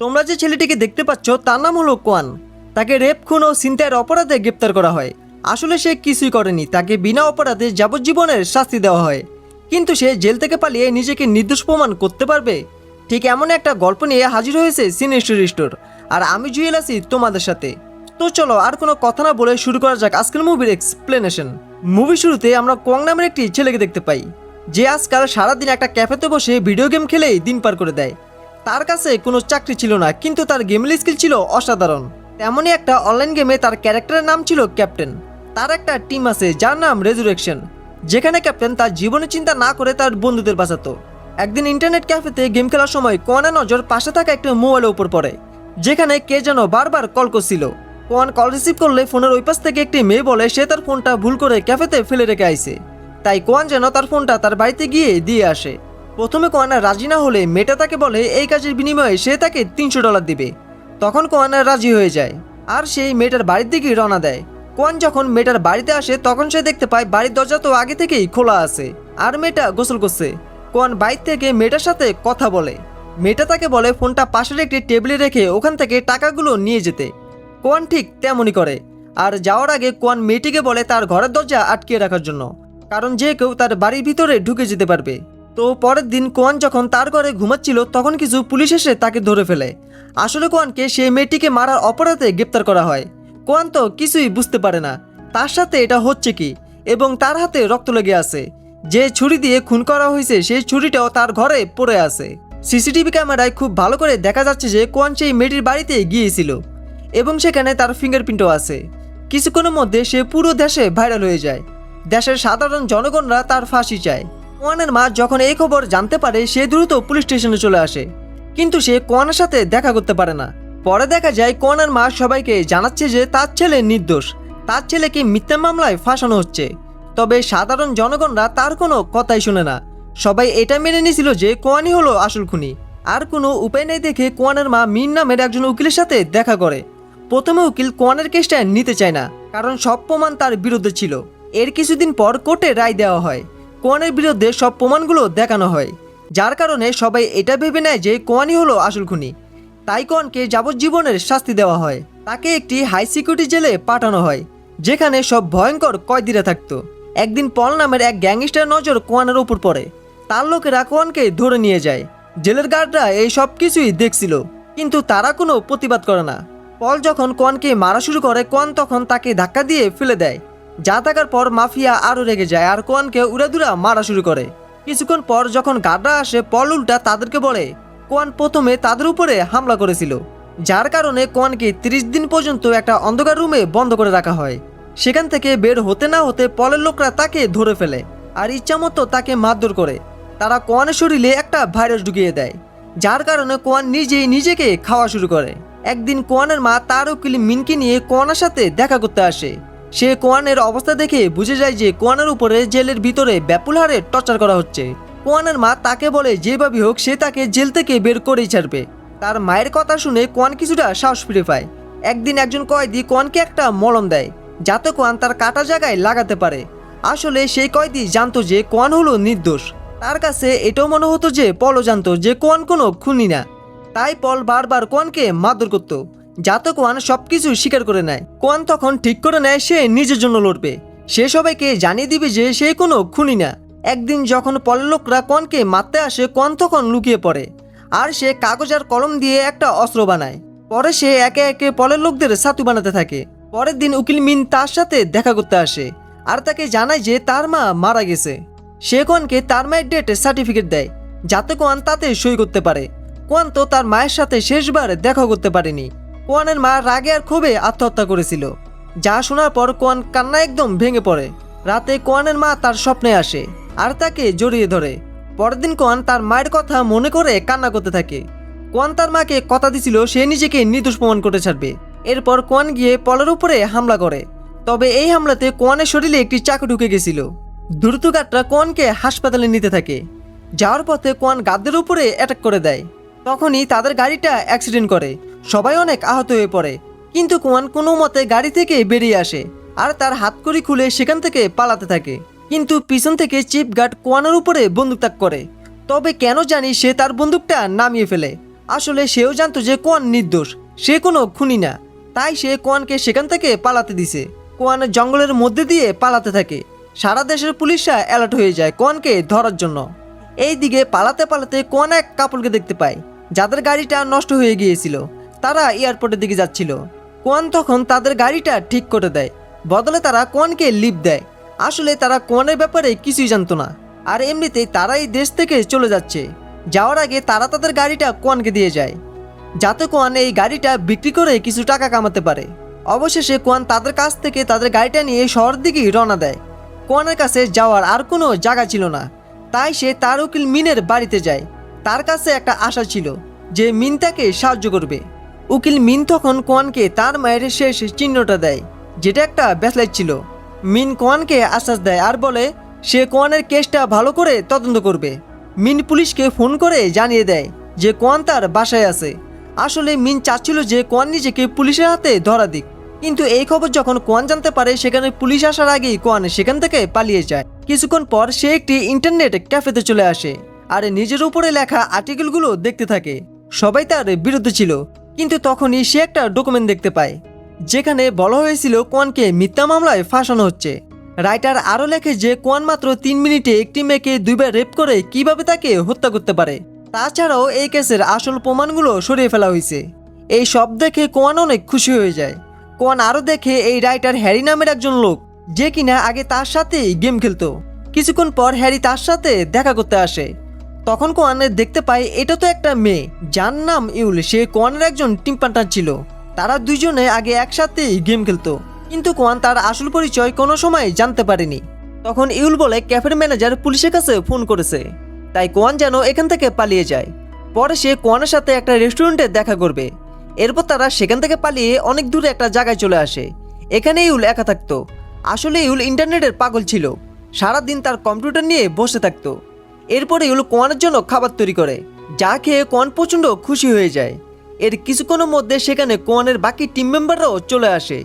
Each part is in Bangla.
তোমরা যে ছেলেটিকে দেখতে পাচ্ছ, তার নাম হলো কোয়ান। তাকে রেপ, খুন ও ছিনতাইয়ের অপরাধে গ্রেপ্তার করা হয়। আসলে সে কিছুই করেনি, তাকে বিনা অপরাধে যাবজ্জীবনের শাস্তি দেওয়া হয়। কিন্তু সে জেল থেকে পালিয়ে নিজেকে নির্দোষ প্রমাণ করতে পারবে? ঠিক এমন একটা গল্প নিয়ে হাজির হয়েছে সিনেস্টোরি স্টোর আর আমি জুয়েল আছি তোমাদের সাথে। তো চলো, আর কোনো কথা না বলে শুরু করা যাক আজকের মুভির এক্সপ্লেনেশন মুভি শুরুতে আমরা কোয়াং নামের একটি ছেলেকে দেখতে পাই। যে আজকাল সারাদিন একটা ক্যাফেতে বসে ভিডিও গেম খেলেই দিন পার করে দেয়। তার কাছে কোনো চাকরি ছিল না, কিন্তু তার গেমের স্কিল ছিল অসাধারণ। তেমনই একটা অনলাইন গেমে তার ক্যারেক্টারের নাম ছিল ক্যাপ্টেন তার একটা টিম আছে, যার নাম রেজুরেকশন যেখানে ক্যাপ্টেন তার জীবনের চিন্তা না করে তার বন্ধুদের বাঁচাতো। একদিন ইন্টারনেট ক্যাফেতে গেম খেলার সময় কোয়ানের নজর পাশে থাকা একটা মোবাইলের উপর পড়ে, যেখানে কে যেন বারবার কল করছিল। কোয়ান কল রিসিভ করলে ফোনের ওই পাশ থেকে একটি মেয়ে বলে, সে তার ফোনটা ভুল করে ক্যাফেতে ফেলে রেখে আইছে। তাই কোয়ান যেন তার ফোনটা তার বাড়িতে গিয়ে দিয়ে আসে। প্রথমে কোয়ানা রাজি না হলে মেয়েটা তাকে বলে, এই কাজের বিনিময়ে সে তাকে তিনশো ডলার দিবে। তখন কোয়ানা রাজি হয়ে যায়, আর সেই মেয়েটার বাড়ির দিকেই রওনা দেয়। কোয়ান যখন মেয়েটার বাড়িতে আসে, তখন সে দেখতে পায় বাড়ির দরজা তো আগে থেকেই খোলা আছে, আর মেয়েটা গোসল করছে। কোয়ান বাইর থেকে মেয়েটার সাথে কথা বলে। মেয়েটা তাকে বলে, ফোনটা পাশের একটি টেবিলে রেখে ওখান থেকে টাকাগুলো নিয়ে যেতে। কোয়ান ঠিক তেমনই করে। আর যাওয়ার আগে কোয়ান মেয়েটিকে বলে, তার ঘরের দরজা আটকিয়ে রাখার জন্য, কারণ যে কেউ তার বাড়ির ভিতরে ঢুকে যেতে পারবে। তো পরের দিন কোয়ান যখন তার ঘরে ঘুমাচ্ছিল, তখন কিছু পুলিশ এসে তাকে ধরে ফেলে। আসলে কোয়ানকে সেই মেয়েটিকে মারার অপরাধে গ্রেপ্তার করা হয়। কোয়ান তো কিছুই বুঝতে পারে না। তার সাথে এটা হচ্ছে কি? এবং তার হাতে রক্ত লেগে আছে। যে ছুরি দিয়ে খুন করা হয়েছে, সেই ছুরিটাও তার ঘরে পড়ে আছে। সিসিটিভি ক্যামেরায় খুব ভালো করে দেখা যাচ্ছে যে কোয়ান সেই মেয়েটির বাড়িতে গিয়েছিল এবং সেখানে তার ফিঙ্গারপ্রিন্টও আছে। কিছুক্ষণের মধ্যে সে পুরো দেশে ভাইরাল হয়ে যায়। দেশের সাধারণ জনগণরা তার ফাঁসি চায়। কোয়ানের মা যখন এই খবর জানতে পারে, সে দ্রুত পুলিশ স্টেশনে চলে আসে। কিন্তু সে কোয়ানের সাথে দেখা করতে পারে না। পরে দেখা যায় কোয়ানের মা সবাইকে জানাচ্ছে যে তার ছেলে নির্দোষ। তার ছেলেকে মিথ্যা মামলায় ফাঁসানো হচ্ছে। তবে সাধারণ জনগণরা তার কোনো কথাই শুনে না। সবাই এটা মেনে নিয়েছিল যে কোয়ানি হলো আসল খুনি। আর কোনো উপায় নেই দেখে কোয়ানের মা মিন নামের একজন উকিলের সাথে দেখা করে। প্রথমে উকিল কোয়ানের কেসটা নিতে চায় না, কারণ সব প্রমাণ তার বিরুদ্ধে ছিল। এর কিছুদিন পর কোর্টে রায় দেওয়া হয়। কোয়ানের বিরুদ্ধে সব প্রমাণগুলো দেখানো হয়। যার কারণে সবাই এটা ভেবে নেয় যে কোয়ানি হলো আসল খুনি। তাই কোয়ানকে যাবজ্জীবনের শাস্তি দেওয়া হয়। তাকে একটি হাই সিকিউরিটি জেলে পাঠানো হয়, যেখানে সব ভয়ঙ্কর কয়েদিরা থাকতো। একদিন পল নামের এক গ্যাংস্টার নজর কোয়ানের উপর পড়ে। তার লোকেরা কোয়ানকে ধরে নিয়ে যায়। জেলের গার্ডরা এই সব কিছুই দেখছিল, কিন্তু তারা কোনো প্রতিবাদ করে না। পল যখন কোয়ানকে মারা শুরু করে কোয়ান তখন তাকে ধাক্কা দিয়ে ফেলে দেয়। যা থাকার পর মাফিয়া আরও রেগে যায় আর কোয়ানকে উড়াদুরা মারা শুরু করে। কিছুক্ষণ পর যখন গার্ডরা আসে, পল উল্টা তাদেরকে বলে, কোয়ান প্রথমে তাদের উপরে হামলা করেছিল, যার কারণে কোয়ানকে ত্রিশ দিন পর্যন্ত একটা অন্ধকার রুমে বন্ধ করে রাখা হয়। সেখান থেকে বের হতে না হতে পলের লোকরা তাকে ধরে ফেলে আর ইচ্ছামতো তাকে মারধর করে। তারা কোয়ানের শরীরে একটা ভাইরাস ঢুকিয়ে দেয়, যার কারণে কোয়ান নিজেই নিজেকে খাওয়া শুরু করে। একদিন কোয়ানের মা তার উকিল মিনকে নিয়ে কোয়ানের সাথে দেখা করতে আসে। সে কোয়ানের অবস্থা দেখে বুঝে যায় যে কোয়ানের উপরে জেলের ভিতরে ব্যাপুল হারে টর্চার করা হচ্ছে। কোয়ানের মা তাকে বলে যেভাবে হোক, সে তাকে জেল থেকে বের করেই ছাড়বে। তার মায়ের কথা শুনে কোয়ান কিছুটা সাহস ফিরে পায়। একদিন একজন কয়েদি কোয়ানকে একটা মলম দেয়, যাতে কোয়ান তার কাটা জায়গায় লাগাতে পারে। আসলে সেই কয়েদি জানতো যে কোয়ান হলো নির্দোষ। তার কাছে এটাও মনে হতো যে পলও জানতো যে কোয়ান কোনো খুনি না। তাই পল বারবার কোয়ানকে মারধর করত। যাতে কোয়ান সবকিছু স্বীকার করে নেয়। কোয়ান তখন ঠিক করে নেয়, সে নিজের জন্য লড়বে। সে সবাইকে জানিয়ে দিবে যে সে কোনো খুনি না। একদিন যখন পলের লোকরা কোয়ানকে মারতে আসে, কোয়ান তখন লুকিয়ে পড়ে। আর সে কাগজ আর কলম দিয়ে একটা অস্ত্র বানায়। পরে সে একে একে পলের লোকদের সাতু বানাতে থাকে। পরের দিন উকিল মিন তার সাথে দেখা করতে আসে আর তাকে জানায় যে তার মা মারা গেছে। সে কোয়ানকে তার মায়ের ডেটে সার্টিফিকেট দেয়। যাতে কোয়ান তাতে সই করতে পারে। কোয়ান তো তার মায়ের সাথে শেষবার দেখা করতে পারেনি। কোয়ানের মা রাগে আর ক্ষোভে আত্মহত্যা করেছিল। যা শোনার পর কোয়ান কান্না একদম ভেঙে পড়ে। রাতে কোয়ানের মা তার স্বপ্নে আসে আর তাকে জড়িয়ে ধরে। পরের দিন কোয়ান তার মায়ের কথা মনে করে কান্না করতে থাকে। কোয়ান তার মাকে কথা দিছিল, সে নিজেকে নির্দোষ প্রমাণ করে ছাড়বে। এরপর কোয়ান গিয়ে পলের উপরে হামলা করে। তবে এই হামলাতে কোয়ানের শরীরে একটি চাকু ঢুকে গেছিল। দ্রুতগাটরা কোয়ানকে হাসপাতালে নিতে থাকে। যাওয়ার পথে কোয়ান গাদ্দের উপরে অ্যাটাক করে দেয়। তখনই তাদের গাড়িটা অ্যাক্সিডেন্ট করে। সবাই অনেক আহত হয়ে পড়ে। কিন্তু কোয়ান কোনো মতে গাড়ি থেকে বেরিয়ে আসে আর তার হাতকড়ি খুলে সেখান থেকে পালাতে থাকে। কিন্তু পিছন থেকে চিপ গার্ড কোয়ানের উপরে বন্দুক তাক করে। তবে কেন জানি সে তার বন্দুকটা নামিয়ে ফেলে। আসলে সেও জানতো যে কোয়ান নির্দোষ, সে কোনো খুনি না। তাই সে কোয়ানকে সেখান থেকে পালাতে দিছে। কোয়ান জঙ্গলের মধ্যে দিয়ে পালাতে থাকে। সারা দেশের পুলিশরা অ্যালার্ট হয়ে যায় কোয়ানকে ধরার জন্য। এই দিকে পালাতে পালাতে কোয়ান এক কাপড়কে দেখতে পায়। যাদের গাড়িটা নষ্ট হয়ে গিয়েছিল। তারা এয়ারপোর্টের দিকে যাচ্ছিল। কোয়ান তখন তাদের গাড়িটা ঠিক করে দেয়। বদলে তারা কোয়ানকে লিপ দেয়। আসলে তারা কোয়ানের ব্যাপারে কিছুই জানতো না। আর এমনিতেই তারা এই দেশ থেকে চলে যাচ্ছে। যাওয়ার আগে তারা তাদের গাড়িটা কোয়ানকে দিয়ে যায়। যাতে কোয়ান এই গাড়িটা বিক্রি করে কিছু টাকা কামাতে পারে। অবশেষে কোয়ান তাদের কাছ থেকে তাদের গাড়িটা নিয়ে শহরের দিকেই রওনা দেয়। কোয়ানের কাছে যাওয়ার আর কোনো জায়গা ছিল না। তাই সে তার উকিল মিনের বাড়িতে যায়। তার কাছে একটা আশা ছিল যে মিন তাকে সাহায্য করবে। উকিল মিন তখন কোয়ানকে তার মায়ের শেষ চিহ্নটা দেয়, যেটা একটা ব্যাসলাইট ছিল। মিন কোয়ানকে আশ্বাস দেয় আর বলে, সে কোয়ানের কেসটা ভালো করে তদন্ত করবে। মিন পুলিশকে ফোন করে জানিয়ে দেয় যে কোয়ান তার বাসায় আছে। আসলে মিন চাচ্ছিল যে কোয়ান নিজেকে পুলিশের হাতে ধরা দিক, কিন্তু এই খবর যখন কোয়ান জানতে পারে, সেখানে পুলিশ আসার আগেই কোয়ান সেখান থেকে পালিয়ে যায়। কিছুক্ষণ পর সে একটি ইন্টারনেট ক্যাফেতে চলে আসে, আর নিজের উপরে লেখা আর্টিকেলগুলো দেখতে থাকে। সবাই তার বিরুদ্ধে ছিল। কিন্তু তখনই সে একটা ডকুমেন্ট দেখতে পায়, যেখানে বলা হয়েছিল কোয়ানকে মিথ্যা মামলায় ফাঁসানো হচ্ছে। রাইটার আরও লেখে যে কোয়ান মাত্র তিন মিনিটে একটি মেয়েকে দুইবার রেপ করে কীভাবে তাকে হত্যা করতে পারে, তাছাড়াও এই কেসের আসল প্রমাণগুলো সরিয়ে ফেলা হয়েছে। এই সব দেখে কোয়ান অনেক খুশি হয়ে যায়। কোয়ান আরও দেখে এই রাইটার হ্যারি নামের একজন লোক, যে কিনা আগে তার সাথেই গেম খেলতো। কিছুক্ষণ পর হ্যারি তার সাথে দেখা করতে আসে। তখন কোয়ান দেখতে পায় এটা তো একটা মেয়ে, যার নাম ইউল। সে কোয়ানের একজন টিম পার্টনার ছিল। তারা দুজনে আগে একসাথেই গেম খেলতো। কিন্তু কোয়ান তার আসল পরিচয় কোনো সময় জানতে পারেনি। তখন ইউল বলে, ক্যাফের ম্যানেজার পুলিশের কাছে ফোন করেছে। তাই কোয়ান যেন এখান থেকে পালিয়ে যায়। পরে সে কোয়ানের সাথে একটা রেস্টুরেন্টে দেখা করবে। এরপর তারা সেখান থেকে পালিয়ে অনেক দূরে একটা জায়গায় চলে আসে। এখানে ইউল একা থাকতো। আসলে ইউল ইন্টারনেটের পাগল ছিল। সারাদিন তার কম্পিউটার নিয়ে বসে থাকতো। এরপরে ইউল কোয়ানের জন্য খাবার তৈরি করে, যা খেয়ে কোয়ান প্রচণ্ড খুশি হয়ে যায়। এর কিছুক্ষণের মধ্যে সেখানে কোয়ানের বাকি টিম মেম্বাররাও চলে আসে।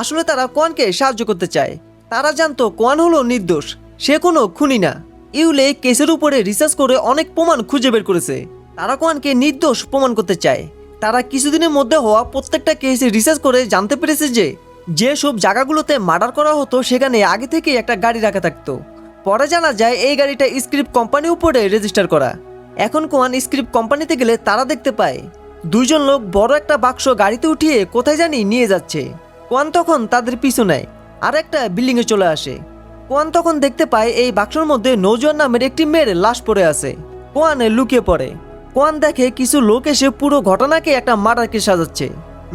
আসলে তারা কোয়ানকে সাহায্য করতে চায়। তারা জানতো কোয়ান হলো নির্দোষ, সে কোনো খুনি না। ইউলে কেসের উপরে রিসার্চ করে অনেক প্রমাণ খুঁজে বের করেছে। তারা কোয়ানকে নির্দোষ প্রমাণ করতে চায়। তারা কিছুদিনের মধ্যে হওয়া প্রত্যেকটা কেসে রিসার্চ করে জানতে পেরেছে যে যে সব জায়গাগুলোতে মার্ডার করা হতো, সেখানে আগে থেকে একটা গাড়ি রাখা থাকতো। পরে জানা যায় এই গাড়িটা স্ক্রিপ্ট কোম্পানি উপরে রেজিস্টার করা। এখন কোয়ান স্ক্রিপ্ট কোম্পানিতে গেলে তারা দেখতে পায়। দুইজন লোক বড় একটা বাক্স গাড়িতে উঠিয়ে কোথায় জানি নিয়ে যাচ্ছে। কোয়ান তখন তাদের পিছু নেয়, আর একটা বিল্ডিংয়ে চলে আসে। কোয়ান তখন দেখতে পায় এই বাক্সর মধ্যে নৌজোয়ান নামের একটি মেয়ের লাশ পড়ে আছে। কোয়ান লুকিয়ে পড়ে। কোয়ান দেখে কিছু লোক এসে পুরো ঘটনাকে একটা মার্ডারকে সাজাচ্ছে।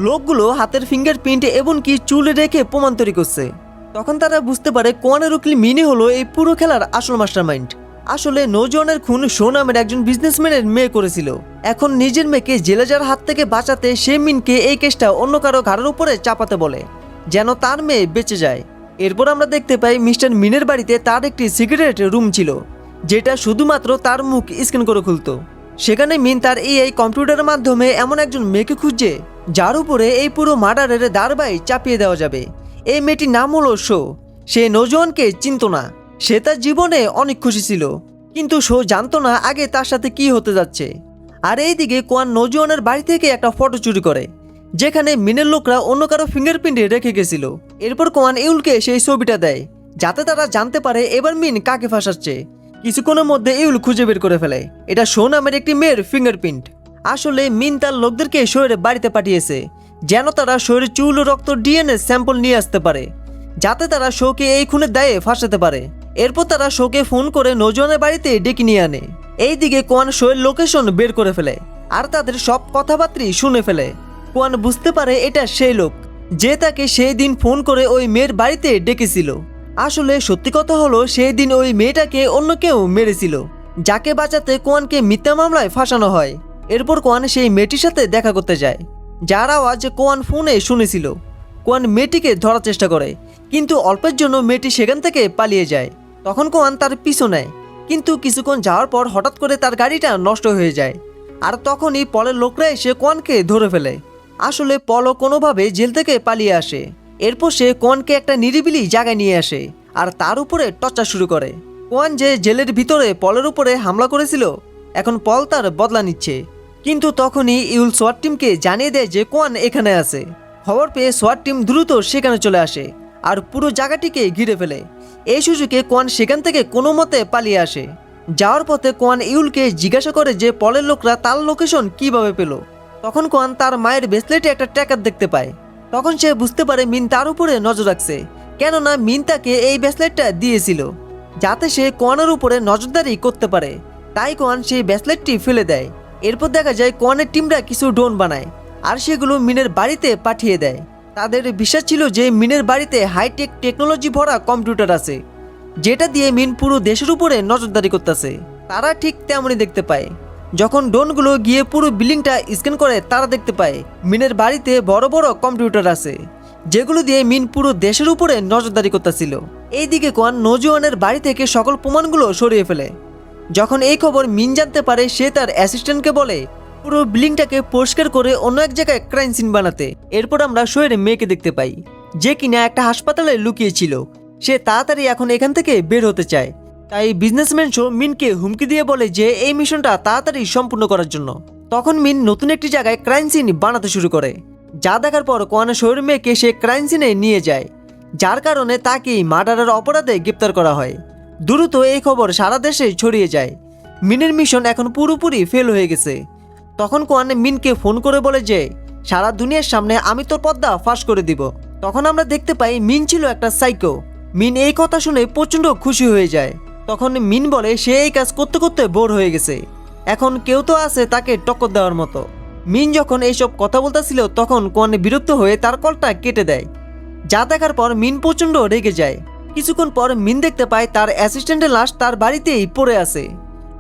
লোকগুলো হাতের ফিঙ্গারপ্রিন্ট এবং কি চুল রেখে প্রমাণ তৈরি করছে। তখন তারা বুঝতে পারে কোয়ানের উকিল মিনি হলো এই পুরো খেলার আসল মাস্টারমাইন্ড। আসলে নৌজওয়ানের খুন শো নামের একজন বিজনেসম্যানের মেয়ে করেছিল। এখন নিজের মেয়েকে জেলেজার হাত থেকে বাঁচাতে সে মিনকে এই কেসটা অন্য কারও ঘাড়ের উপরে চাপাতে বলে, যেন তার মেয়ে বেঁচে যায়। এরপর আমরা দেখতে পাই মিস্টার মিনের বাড়িতে তার একটি সিগারেট রুম ছিল, যেটা শুধুমাত্র তার মুখ স্ক্যান করে খুলতো। সেখানে মিন তার এই কম্পিউটারের মাধ্যমে এমন একজন মেয়েকে খুঁজছে, যার উপরে এই পুরো মার্ডারের দারবাই চাপিয়ে দেওয়া যাবে। এই মেয়েটির নাম হলো শো। সে নজওয়ানকে চিনত না। সে তার জীবনে অনেক খুশি ছিল। কিন্তু শো জানতো না আগে তার সাথে কি হতে যাচ্ছে। আর এইদিকে কোয়ান নজওয়ানের বাড়ি থেকে একটা ফটো চুরি করে, যেখানে মিনের লোকরা অন্য কারও ফিঙ্গারপ্রিন্টে রেখে গেছিল। এরপর কোয়ান ইউলকে সেই ছবিটা দেয়, যাতে তারা জানতে পারে এবার মিন কাকে ফাঁসাচ্ছে। কিছুক্ষণের মধ্যে ইউল খুঁজে বের করে ফেলে। এটা শো নামের একটি মেয়ের ফিঙ্গারপ্রিন্ট আসলে মিন তার লোকদেরকে শহরে বাড়িতে পাঠিয়েছে। যেন তারা শরীরে চুল ও রক্ত ডিএনএ স্যাম্পল নিয়ে আসতে পারে, যাতে তারা শোকে এই খুনের দায়ে ফাঁসাতে পারে। এরপর তারা শোকে ফোন করে নজওয়ানের বাড়িতে ডেকে নিয়ে আনে। এইদিকে কোয়ান শোয়ের লোকেশন বের করে ফেলে, আর তাদের সব কথাবার্তাই শুনে ফেলে। কোয়ান বুঝতে পারে এটা সেই লোক, যে তাকে সেই দিন ফোন করে ওই মেয়ের বাড়িতে ডেকেছিল। আসলে সত্যি কথা হলো, সেই দিন ওই মেয়েটাকে অন্য কেউ মেরেছিল, যাকে বাঁচাতে কোয়ানকে মিথ্যা মামলায় ফাঁসানো হয়। এরপর কোয়ান সেই মেয়েটির সাথে দেখা করতে যায়। যার আওয়াজ কোয়ান ফোনে শুনেছিল। কোয়ান মেয়েটিকে ধরার চেষ্টা করে। কিন্তু অল্পের জন্য মেয়েটি সেখান থেকে পালিয়ে যায়। তখন কোয়ান তার পিছু নেয়। কিন্তু কিছুক্ষণ যাওয়ার পর হঠাৎ করে তার গাড়িটা নষ্ট হয়ে যায়। আর তখনই পলের লোকরা এসে কোয়ানকে ধরে ফেলে। আসলে পলও কোনোভাবে জেল থেকে পালিয়ে আসে। এরপর সে কোয়ানকে একটা নিরিবিলি জায়গায় নিয়ে আসে আর তার উপরে টর্চার শুরু করে। কোয়ান যে জেলের ভিতরে পলের উপরে হামলা করেছিল, এখন পল তার বদলা নিচ্ছে। কিন্তু তখনই ইউল সোয়াট টিমকে জানিয়ে দেয় যে কোয়ান এখানে আছে। খবর পেয়ে সোয়াট টিম দ্রুত সেখানে চলে আসে আর পুরো জায়গাটিকে ঘিরে ফেলে। এই সুযোগে কোয়ান সেখান থেকে কোনো মতে পালিয়ে আসে। যাওয়ার পথে কোয়ান ইউলকে জিজ্ঞাসা করে যে পলের লোকরা তার লোকেশন কীভাবে পেল। তখন কোয়ান তার মায়ের ব্রেসলেটে একটা ট্র্যাকার দেখতে পায়। তখন সে বুঝতে পারে মিন তার উপরে নজর রাখছে, কেননা মিন তাকে এই ব্রেসলেটটা দিয়েছিল, যাতে সে কোয়ানের উপরে নজরদারি করতে পারে। তাই কোয়ান সেই ব্রেসলেটটি ফেলে দেয়। এরপর দেখা যায় কোয়ানের টিমরা কিছু ড্রোন বানায়, আর সেগুলো মিনের বাড়িতে পাঠিয়ে দেয়। তাদের বিশ্বাস ছিল যে মিনের বাড়িতে হাইটেক টেকনোলজি ভরা কম্পিউটার আছে, যেটা দিয়ে মিন পুরো দেশের উপরে নজরদারি করতেছে। তারা ঠিক তেমনই দেখতে পায়। যখন ড্রোনগুলো গিয়ে পুরো বিল্ডিংটা স্ক্যান করে, তারা দেখতে পায় মিনের বাড়িতে বড় বড় কম্পিউটার আছে, যেগুলো দিয়ে মিন পুরো দেশের উপরে নজরদারি করতেছিল। এইদিকে কোয়ান নজওয়ানের বাড়ি থেকে সকল প্রমাণগুলো সরিয়ে ফেলে। যখন এই খবর মিন জানতে পারে, সে তার অ্যাসিস্ট্যান্টকে বলে, পুরো বিল্ডিংটাকে পরিষ্কার করে অন্য এক জায়গায় ক্রাইম সিন বানাতে। এরপর আমরা শহরে মেয়েকে দেখতে পাই, যে কিনা একটা হাসপাতালে লুকিয়েছিল। সে তাড়াতাড়ি এখন এখান থেকে বের হতে চায়। তাই বিজনেসম্যান শো মিনকে হুমকি দিয়ে বলে যে, এই মিশনটা তাড়াতাড়ি সম্পূর্ণ করার জন্য। তখন মিন নতুন একটি জায়গায় ক্রাইম সিন বানাতে শুরু করে। যা দেখার পর কোয়ানা শহরের মেয়েকে সে ক্রাইম সিনে নিয়ে যায়। যার কারণে তাকেই মার্ডারের অপরাধে গ্রেপ্তার করা হয়। দ্রুত এই খবর সারা দেশে ছড়িয়ে যায়। মিনের মিশন এখন পুরোপুরি ফেল হয়ে গেছে। তখন কোয়ানে মিনকে ফোন করে বলে যে, সারা দুনিয়ার সামনে আমি তোর পদ্মা ফাঁস করে দিব। তখন আমরা দেখতে পাই মিন ছিল একটা সাইকো মিন এই কথা শুনে প্রচণ্ড খুশি হয়ে যায়। তখন মিন বলে, সে এই কাজ করতে করতে বোর হয়ে গেছে। এখন কেউ তো আছে তাকে টক্কর দেওয়ার মতো। মিন যখন এইসব কথা বলতেছিল, তখন কোয়ানে বিরক্ত হয়ে তার কলটা কেটে দেয়। যা দেখার পর মিন প্রচণ্ড রেগে যায়। কিছুক্ষণ পর মিন দেখতে পায় তার অ্যাসিস্ট্যান্টের লাশ তার বাড়িতেই পড়ে আছে।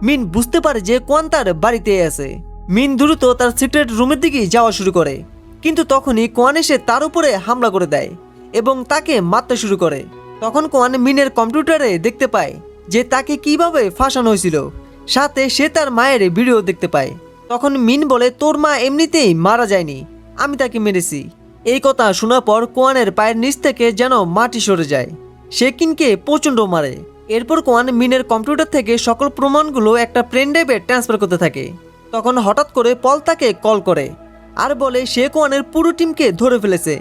মিন বুঝতে পারে যে কোয়ান তার বাড়িতেই আছে। মিন দ্রুত তার সিক্রেট রুমের দিকে যাওয়া শুরু করে। কিন্তু তখনই কোয়ান এসে তার উপরে হামলা করে দেয় এবং তাকে মারতে শুরু করে। তখন কোয়ান মিনের কম্পিউটারে দেখতে পায় যে তাকে কীভাবে ফাঁসানো হয়েছিল। সাথে সে তার মায়ের ভিডিও দেখতে পায়। তখন মিন বলে, তোর মা এমনিতেই মারা যায়নি। আমি তাকে মেরেছি। এই কথা শোনার পর কোয়ানের পায়ের নিচ থেকে যেন মাটি সরে যায়। সে কিনকে প্রচণ্ড মারে। এরপর কোয়ান মিনের কম্পিউটার থেকে সকল প্রমাণগুলো একটা প্লেন ড্রাইভে ট্রান্সফার করতে থাকে। তখন হঠাৎ করে পল তাকে কল করে আর বলে, সে কোয়ানের পুরো টিমকে ধরে ফেলেছে।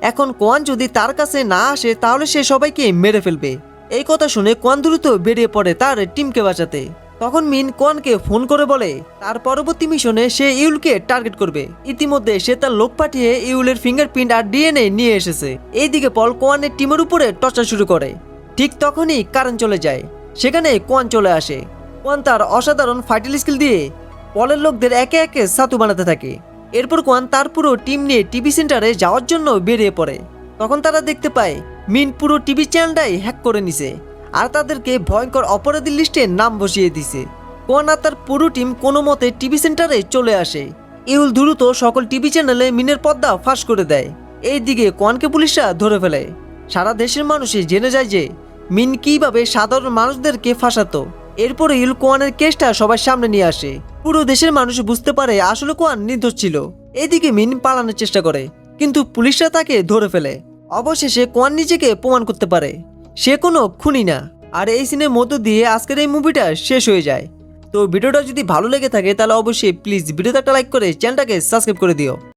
এখন কোয়ান যদি তার কাছে না আসে, তাহলে সে সবাইকে মেরে ফেলবে। এই কথা শুনে কোয়ান দ্রুত বেরিয়ে পড়ে তার টিমকে বাঁচাতে। তখন মিন কোয়ানকে ফোন করে বলে, তার পরবর্তী মিশনে সে ইউলকে টার্গেট করবে। ইতিমধ্যে সে তার লোক পাঠিয়ে ইউলের ফিঙ্গারপ্রিন্ট আর ডিএনএ নিয়ে এসেছে। এইদিকে পল কোয়ানের টিমের উপরে টর্চার শুরু করে। ঠিক তখনই কারেন্ট চলে যায়। সেখানে কোয়ান চলে আসে। কোয়ান তার অসাধারণ ফাইটাল স্কিল দিয়ে পলের লোকদের একে একে সাতু বানাতে থাকে। এরপর কোয়ান তার পুরো টিম নিয়ে টিভি সেন্টারে যাওয়ার জন্য বেরিয়ে পড়ে। তখন তারা দেখতে পায়, মিন পুরো টিভি চ্যানেলটাই হ্যাক করে নিছে। আর তাদেরকে ভয়ঙ্কর অপরাধীর লিস্টে নাম বসিয়ে দিছে। কোয়ান আর তার পুরো টিম কোনো মতে টিভি সেন্টারে চলে আসে। ইউল দ্রুত সকল টিভি চ্যানেলে মিনের পর্দা ফাঁস করে দেয়। এই দিকে কোয়ানকে পুলিশরা ধরে ফেলে। সারা দেশের মানুষই জেনে যায় যে মিন কীভাবে সাধারণ মানুষদেরকে ফাঁসাতো। এরপরে ইল কোয়ানের কেসটা সবার সামনে নিয়ে আসে। পুরো দেশের মানুষ বুঝতে পারে আসলে কোয়ান নির্দোষ ছিল। এদিকে মিন পালানোর চেষ্টা করে, কিন্তু পুলিশরা তাকে ধরে ফেলে। অবশেষে কোয়ান নিজেকে প্রমাণ করতে পারে। সে কোনো খুনি না। আর এই সিনের মধ্য দিয়ে আজকের এই মুভিটা শেষ হয়ে যায়। তো ভিডিওটা যদি ভালো লেগে থাকে তাহলে অবশ্যই প্লিজ ভিডিওতে একটা লাইক করে চ্যানেলটাকে সাবস্ক্রাইব করে দিও।